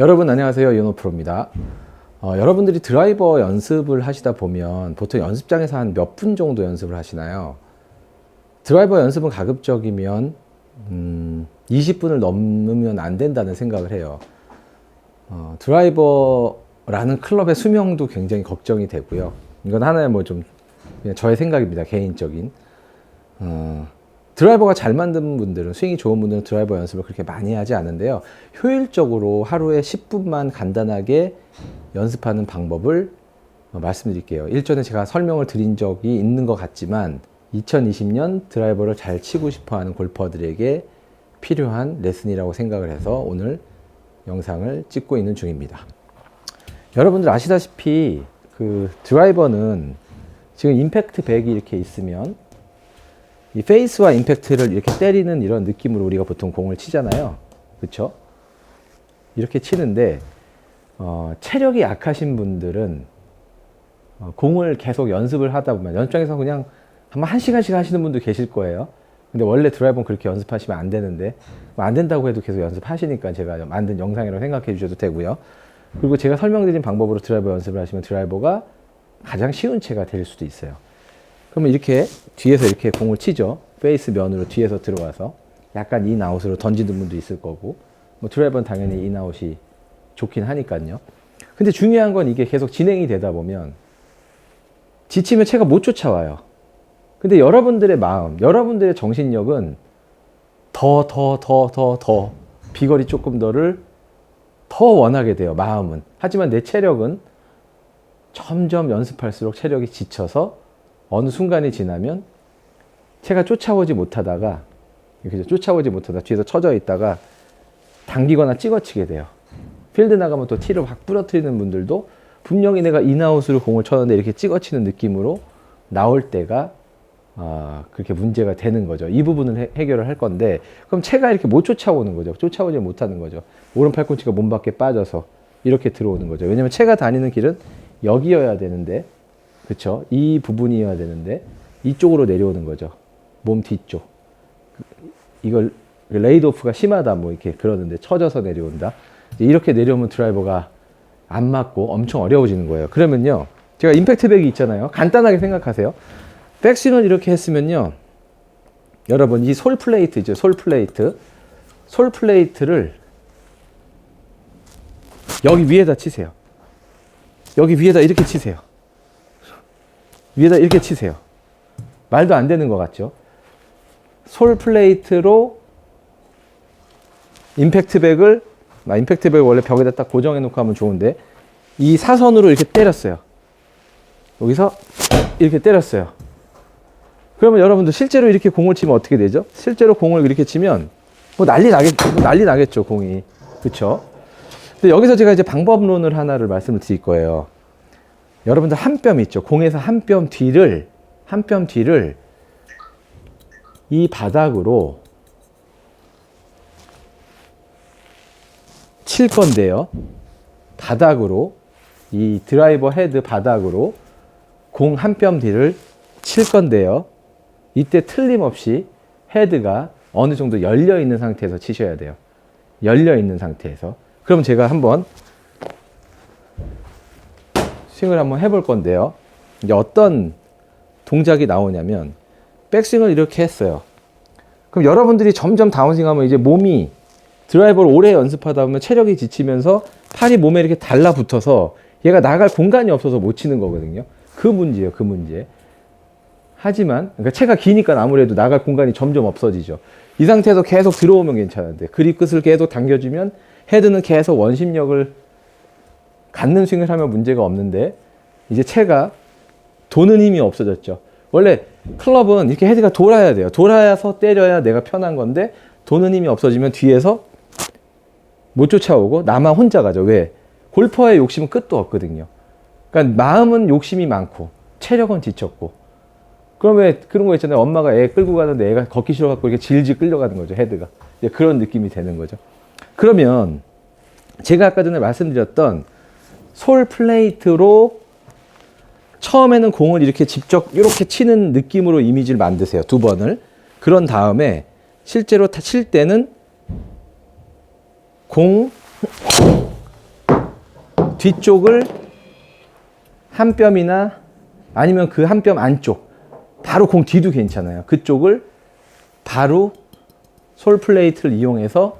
여러분 안녕하세요 윤호프로입니다 어, 여러분들이 드라이버 연습을 하시다 보면 보통 연습장에서 한 몇 분 정도 연습을 하시나요? 드라이버 연습은 가급적이면 음, 20분을 넘으면 안 된다는 생각을 해요. 어, 드라이버라는 클럽의 수명도 굉장히 걱정이 되고요. 이건 하나의 뭐 좀 저의 생각입니다. 개인적인. 어, 드라이버가 잘 만든 분들은 스윙이 좋은 분들은 드라이버 연습을 그렇게 많이 하지 않은데요. 효율적으로 하루에 10분만 간단하게 연습하는 방법을 어, 말씀드릴게요. 일전에 제가 설명을 드린 적이 있는 것 같지만 2020년 드라이버를 잘 치고 싶어 하는 골퍼들에게 필요한 레슨이라고 생각을 해서 오늘 영상을 찍고 있는 중입니다. 여러분들 아시다시피 그 드라이버는 지금 임팩트 백이 이렇게 있으면 이 페이스와 임팩트를 이렇게 때리는 이런 느낌으로 우리가 보통 공을 치잖아요. 그렇죠? 이렇게 치는데 어, 체력이 약하신 분들은 어, 공을 계속 연습을 하다 보면 연습장에서 그냥 한한 시간씩 하시는 분도 계실 거예요. 근데 원래 드라이버는 그렇게 연습하시면 안 되는데 뭐 안 된다고 해도 계속 연습하시니까 제가 만든 영상이라고 생각해 주셔도 되고요. 그리고 제가 설명드린 방법으로 드라이버 연습을 하시면 드라이버가 가장 쉬운 채가 될 수도 있어요. 그러면 이렇게 뒤에서 이렇게 공을 치죠. 페이스 면으로 뒤에서 들어와서 약간 인아웃으로 던지는 분도 있을 거고 뭐 드라이버는 당연히 인아웃이 좋긴 하니까요. 근데 중요한 건 이게 계속 진행이 되다 보면 지치면 채가 못 쫓아와요. 근데 여러분들의 마음, 여러분들의 정신력은 더, 더, 더, 더, 더, 비거리 조금 더를 더 원하게 돼요, 마음은. 하지만 내 체력은 점점 연습할수록 체력이 지쳐서 어느 순간이 지나면 채가 쫓아오지 못하다가, 이렇게 쫓아오지 못하다 뒤에서 처져 있다가 당기거나 찍어치게 돼요. 필드 나가면 또 티를 확 부러뜨리는 분들도 분명히 내가 인아웃으로 공을 쳤는데 이렇게 찍어치는 느낌으로 나올 때가 아, 그렇게 문제가 되는 거죠. 이 부분을 해, 해결을 할 건데, 그럼 채가 이렇게 못 쫓아오는 거죠. 쫓아오지 못하는 거죠. 오른 팔꿈치가 몸 밖에 빠져서 이렇게 들어오는 거죠. 왜냐면 채가 다니는 길은 여기여야 되는데, 그쵸? 이 부분이어야 되는데, 이쪽으로 내려오는 거죠. 몸 뒤쪽. 이걸 레이드오프가 심하다, 뭐 이렇게 그러는데, 처져서 내려온다. 이렇게 내려오면 드라이버가 안 맞고 엄청 어려워지는 거예요. 그러면요. 제가 임팩트 백이 있잖아요. 간단하게 생각하세요. 백스윙을 이렇게 했으면요. 여러분, 이 솔 플레이트죠. 솔 플레이트. 솔 플레이트를 여기 위에다 치세요. 여기 위에다 이렇게 치세요. 위에다 이렇게 치세요. 말도 안 되는 것 같죠? 솔 플레이트로 임팩트 백을, 나 임팩트 백을 원래 벽에다 딱 고정해 놓고 하면 좋은데, 이 사선으로 이렇게 때렸어요. 여기서 이렇게 때렸어요. 그러면 여러분들 실제로 이렇게 공을 치면 어떻게 되죠? 실제로 공을 이렇게 치면 뭐 난리 나겠 뭐 난리 나겠죠 공이 그렇죠? 근데 여기서 제가 이제 방법론을 하나를 말씀을 드릴 거예요. 여러분들 한 뼘 있죠. 공에서 한 뼘 뒤를 한 뼘 뒤를 이 바닥으로 칠 건데요. 바닥으로 이 드라이버 헤드 바닥으로 공 한 뼘 뒤를 칠 건데요. 이때 틀림없이 헤드가 어느 정도 열려 있는 상태에서 치셔야 돼요. 열려 있는 상태에서. 그럼 제가 한번 스윙을 한번 해볼 건데요. 이제 어떤 동작이 나오냐면 백스윙을 이렇게 했어요. 그럼 여러분들이 점점 다운스윙하면 이제 몸이 드라이버를 오래 연습하다 보면 체력이 지치면서 팔이 몸에 이렇게 달라붙어서 얘가 나갈 공간이 없어서 못 치는 거거든요. 그 문제예요, 그 문제. 하지만 그러니까 채가 기니까 아무래도 나갈 공간이 점점 없어지죠. 이 상태에서 계속 들어오면 괜찮은데 그립 끝을 계속 당겨주면 헤드는 계속 원심력을 갖는 스윙을 하면 문제가 없는데 이제 채가 도는 힘이 없어졌죠. 원래 클럽은 이렇게 헤드가 돌아야 돼요. 돌아야서 때려야 내가 편한 건데 도는 힘이 없어지면 뒤에서 못 쫓아오고 나만 혼자 가죠. 왜? 골퍼의 욕심은 끝도 없거든요. 그러니까 마음은 욕심이 많고 체력은 지쳤고 그럼 왜 그런 거 있잖아요. 엄마가 애 끌고 가는데 애가 걷기 싫어갖고 이렇게 질질 끌려가는 거죠. 헤드가. 그런 느낌이 되는 거죠. 그러면 제가 아까 전에 말씀드렸던 솔 플레이트로 처음에는 공을 이렇게 직접 이렇게 치는 느낌으로 이미지를 만드세요. 두 번을. 그런 다음에 실제로 칠 때는 공 뒤쪽을 한 뼘이나 아니면 그 한 뼘 안쪽 바로 공 뒤도 괜찮아요. 그쪽을 바로 솔 플레이트를 이용해서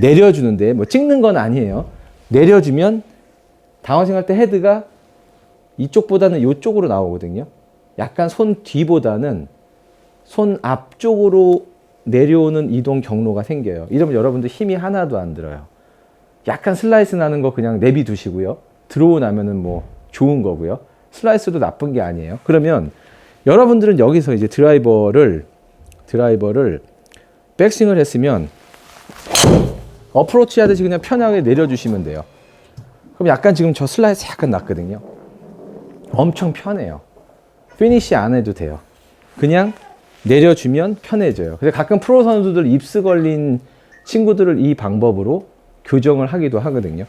내려주는데 뭐 찍는 건 아니에요. 내려주면 다운스윙 할 때 헤드가 이쪽보다는 이쪽으로 나오거든요. 약간 손 뒤보다는 손 앞쪽으로 내려오는 이동 경로가 생겨요. 이러면 여러분들 힘이 하나도 안 들어요. 약간 슬라이스 나는 거 그냥 내비 두시고요. 들어오 나면은 뭐 좋은 거고요. 슬라이스도 나쁜 게 아니에요. 그러면 여러분들은 여기서 이제 드라이버를 드라이버를 백스윙을 했으면 어프로치 하듯이 그냥 편하게 내려주시면 돼요. 그럼 약간 지금 저 슬라이스 약간 났거든요. 엄청 편해요. 피니시 안 해도 돼요. 그냥 내려주면 편해져요. 그래서 가끔 프로 선수들 입스 걸린 친구들을 이 방법으로 교정을 하기도 하거든요.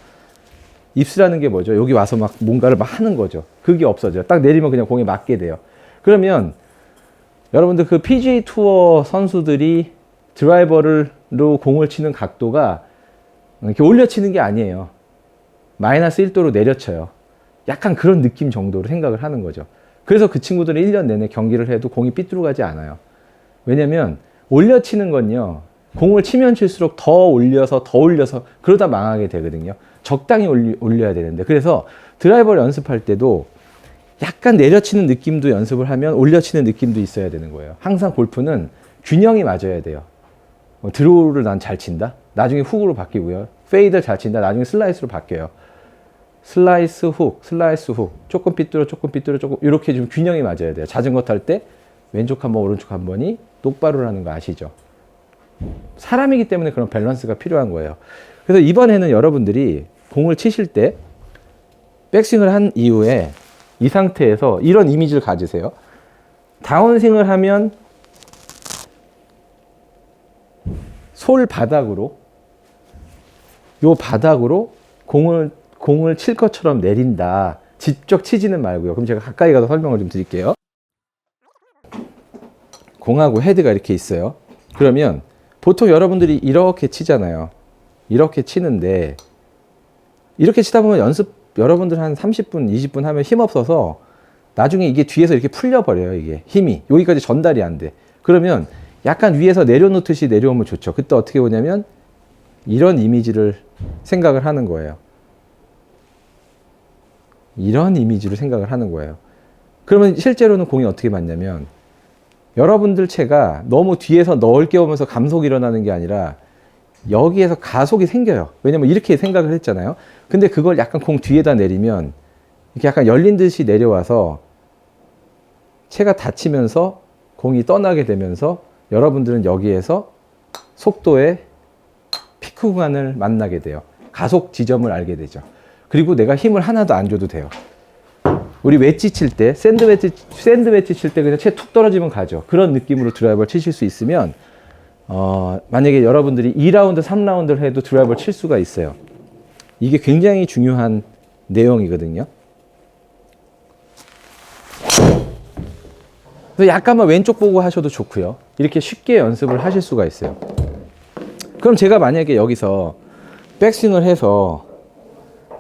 입스라는 게 뭐죠? 여기 와서 막 뭔가를 막 하는 거죠. 그게 없어져요. 딱 내리면 그냥 공에 맞게 돼요. 그러면 여러분들 그 PGA 투어 선수들이 드라이버로 공을 치는 각도가 이렇게 올려 치는 게 아니에요. 마이너스 1도로 내려쳐요. 약간 그런 느낌 정도로 생각을 하는 거죠. 그래서 그 친구들은 1년 내내 경기를 해도 공이 삐뚤어 가지 않아요. 왜냐면 올려치는 건요. 공을 치면 칠수록 더 올려서 더 올려서 그러다 망하게 되거든요. 적당히 올려야 되는데. 그래서 드라이버를 연습할 때도 약간 내려치는 느낌도 연습을 하면 올려치는 느낌도 있어야 되는 거예요. 항상 골프는 균형이 맞아야 돼요. 어, 드로우를 난 잘 친다? 나중에 훅으로 바뀌고요. 페이드를 잘 친다? 나중에 슬라이스로 바뀌어요. 슬라이스 훅, 슬라이스 훅. 조금 삐뚤어, 조금 삐뚤어, 조금. 이렇게 좀 균형이 맞아야 돼요. 자전거 탈 때 왼쪽 한 번, 오른쪽 한 번이 똑바로라는 거 아시죠? 사람이기 때문에 그런 밸런스가 필요한 거예요. 그래서 이번에는 여러분들이 공을 치실 때 백스윙을 한 이후에 이 상태에서 이런 이미지를 가지세요. 다운스윙을 하면 솔 바닥으로 요 바닥으로 공을 공을 칠 것처럼 내린다. 직접 치지는 말고요. 그럼 제가 가까이 가서 설명을 좀 드릴게요. 공하고 헤드가 이렇게 있어요. 그러면 보통 여러분들이 이렇게 치잖아요. 이렇게 치는데 이렇게 치다 보면 연습 여러분들 한 30분, 20분 하면 힘 없어서 나중에 이게 뒤에서 이렇게 풀려버려요. 이게 힘이 여기까지 전달이 안 돼. 그러면 약간 위에서 내려놓듯이 내려오면 좋죠. 그때 어떻게 보냐면 이런 이미지를 생각을 하는 거예요. 이런 이미지를 생각을 하는 거예요. 그러면 실제로는 공이 어떻게 맞냐면 여러분들 채가 너무 뒤에서 넓게 오면서 감속이 일어나는 게 아니라 여기에서 가속이 생겨요. 왜냐면 이렇게 생각을 했잖아요. 근데 그걸 약간 공 뒤에다 내리면 이렇게 약간 열린 듯이 내려와서 채가 닫히면서 공이 떠나게 되면서 여러분들은 여기에서 속도의 피크 구간을 만나게 돼요. 가속 지점을 알게 되죠. 그리고 내가 힘을 하나도 안 줘도 돼요. 우리 웨지 칠 때, 샌드 웨지, 샌드 웨지 칠 때 그냥 채 툭 떨어지면 가죠. 그런 느낌으로 드라이버를 치실 수 있으면, 어, 만약에 여러분들이 2라운드, 3라운드를 해도 드라이버를 칠 수가 있어요. 이게 굉장히 중요한 내용이거든요. 약간만 왼쪽 보고 하셔도 좋고요. 이렇게 쉽게 연습을 하실 수가 있어요. 그럼 제가 만약에 여기서 백스윙을 해서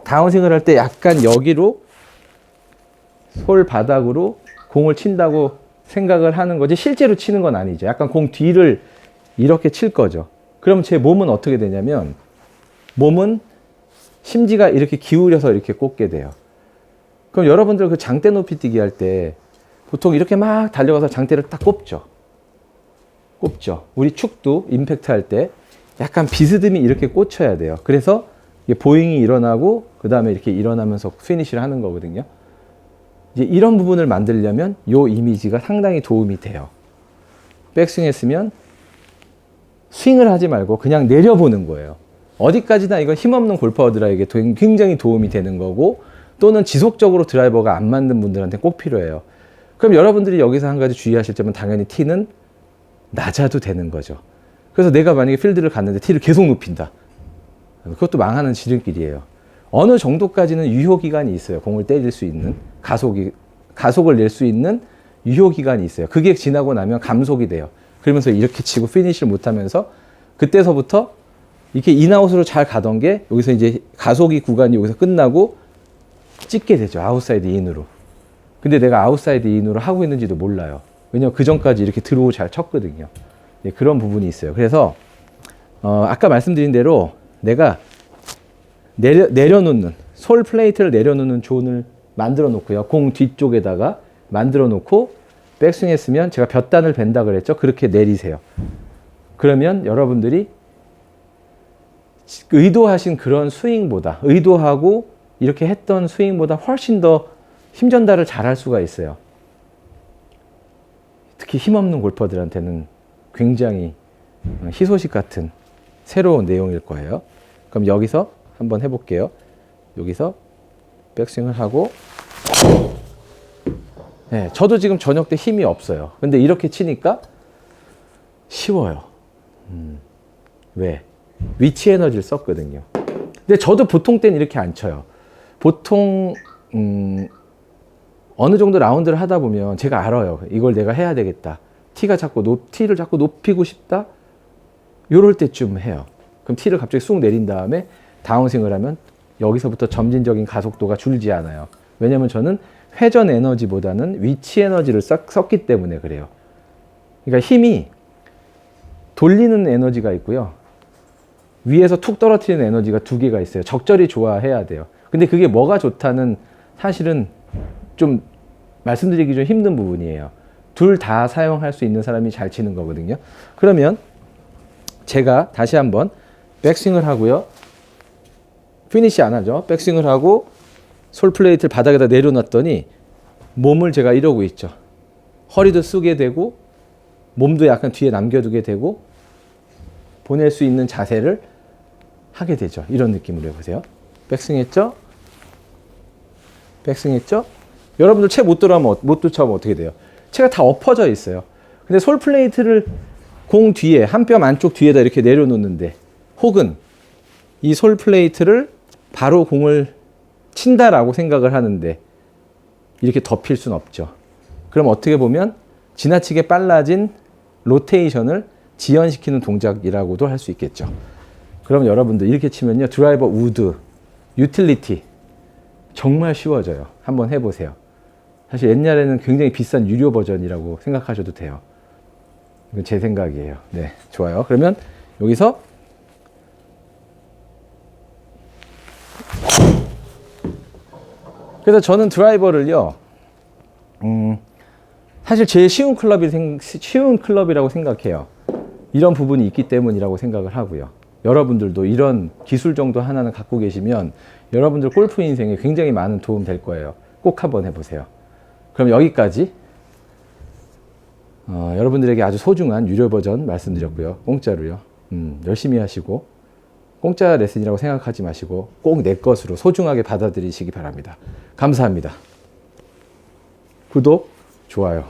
다운스윙을 할 때 약간 여기로 솔 바닥으로 공을 친다고 생각을 하는 거지 실제로 치는 건 아니죠. 약간 공 뒤를 이렇게 칠 거죠. 그럼 제 몸은 어떻게 되냐면 몸은 심지가 이렇게 기울여서 이렇게 꽂게 돼요. 그럼 여러분들 그 장대 높이 뛰기 할 때 보통 이렇게 막 달려가서 장대를 딱 꼽죠. 꼽죠. 우리 축도 임팩트 할 때 약간 비스듬히 이렇게 꽂혀야 돼요. 그래서 보잉이 일어나고 그 다음에 이렇게 일어나면서 피니시를 하는 거거든요. 이제 이런 부분을 만들려면 요 이미지가 상당히 도움이 돼요. 백스윙 했으면 스윙을 하지 말고 그냥 내려보는 거예요. 어디까지나 이건 힘없는 골퍼들에게 굉장히 도움이 되는 거고 또는 지속적으로 드라이버가 안 맞는 분들한테 꼭 필요해요. 그럼 여러분들이 여기서 한 가지 주의하실 점은 당연히 티는 낮아도 되는 거죠. 그래서 내가 만약에 필드를 갔는데 티를 계속 높인다. 그것도 망하는 지름길이에요. 어느 정도까지는 유효 기간이 있어요. 공을 때릴 수 있는 가속이 가속을 낼 수 있는 유효 기간이 있어요. 그게 지나고 나면 감속이 돼요. 그러면서 이렇게 치고 피니시를 못 하면서 그때서부터 이렇게 인아웃으로 잘 가던 게 여기서 이제 가속이 구간이 여기서 끝나고 찍게 되죠. 아웃사이드 인으로. 근데 내가 아웃사이드 인으로 하고 있는지도 몰라요. 왜냐면 그 전까지 이렇게 들어오 잘 쳤거든요. 예, 그런 부분이 있어요. 그래서 어, 아까 말씀드린 대로 내가 내려, 내려놓는 솔 플레이트를 내려놓는 존을 만들어 놓고요. 공 뒤쪽에다가 만들어 놓고 백스윙 했으면 제가 볕 단을 벤다 그랬죠. 그렇게 내리세요. 그러면 여러분들이 의도하신 그런 스윙보다 의도하고 이렇게 했던 스윙보다 훨씬 더 힘 전달을 잘 할 수가 있어요. 특히 힘없는 골퍼들한테는 굉장히 희소식 같은 새로운 내용일 거예요. 그럼 여기서 한번 해볼게요. 여기서 백스윙을 하고 네, 저도 지금 저녁 때 힘이 없어요. 근데 이렇게 치니까 쉬워요. 음, 왜? 위치 에너지를 썼거든요. 근데 저도 보통 때는 이렇게 안 쳐요. 보통 음, 어느 정도 라운드를 하다 보면 제가 알아요. 이걸 내가 해야 되겠다. 티가 자꾸 높, 티를 자꾸 높이고 싶다. 요럴 때쯤 해요. 그럼 티를 갑자기 쑥 내린 다음에 다운스윙을 하면 여기서부터 점진적인 가속도가 줄지 않아요. 왜냐면 저는 회전 에너지보다는 위치 에너지를 썼, 썼기 때문에 그래요. 그러니까 힘이 돌리는 에너지가 있고요. 위에서 툭 떨어뜨리는 에너지가 두 개가 있어요. 적절히 좋아해야 돼요. 근데 그게 뭐가 좋다는 사실은 좀 말씀드리기 좀 힘든 부분이에요. 둘 다 사용할 수 있는 사람이 잘 치는 거거든요. 그러면 제가 다시 한번 백스윙을 하고요. 피니시 안 하죠. 백스윙을 하고 솔 플레이트를 바닥에다 내려놨더니 몸을 제가 이러고 있죠. 허리도 쓰게 되고 몸도 약간 뒤에 남겨두게 되고 보낼 수 있는 자세를 하게 되죠. 이런 느낌으로 해보세요. 백스윙 했죠? 백스윙 했죠? 여러분들 채 못 들어가면, 못 쫓아오면 어떻게 돼요? 채가 다 엎어져 있어요. 근데 솔 플레이트를 공 뒤에, 한 뼘 안쪽 뒤에다 이렇게 내려놓는데, 혹은 이 솔 플레이트를 바로 공을 친다라고 생각을 하는데, 이렇게 덮일 수는 없죠. 그럼 어떻게 보면 지나치게 빨라진 로테이션을 지연시키는 동작이라고도 할 수 있겠죠. 그럼 여러분들 이렇게 치면요. 드라이버 우드, 유틸리티 정말 쉬워져요. 한번 해보세요. 사실 옛날에는 굉장히 비싼 유료 버전이라고 생각하셔도 돼요. 이건 제 생각이에요. 네, 좋아요. 그러면 여기서 그래서 저는 드라이버를요, 음, 사실 제일 쉬운 클럽이 생, 쉬운 클럽이라고 생각해요. 이런 부분이 있기 때문이라고 생각을 하고요. 여러분들도 이런 기술 정도 하나는 갖고 계시면 여러분들 골프 인생에 굉장히 많은 도움 될 거예요. 꼭 한번 해보세요. 그럼 여기까지 어, 여러분들에게 아주 소중한 유료 버전 말씀드렸고요. 공짜로요. 음, 열심히 하시고 공짜 레슨이라고 생각하지 마시고 꼭 내 것으로 소중하게 받아들이시기 바랍니다. 감사합니다. 구독, 좋아요.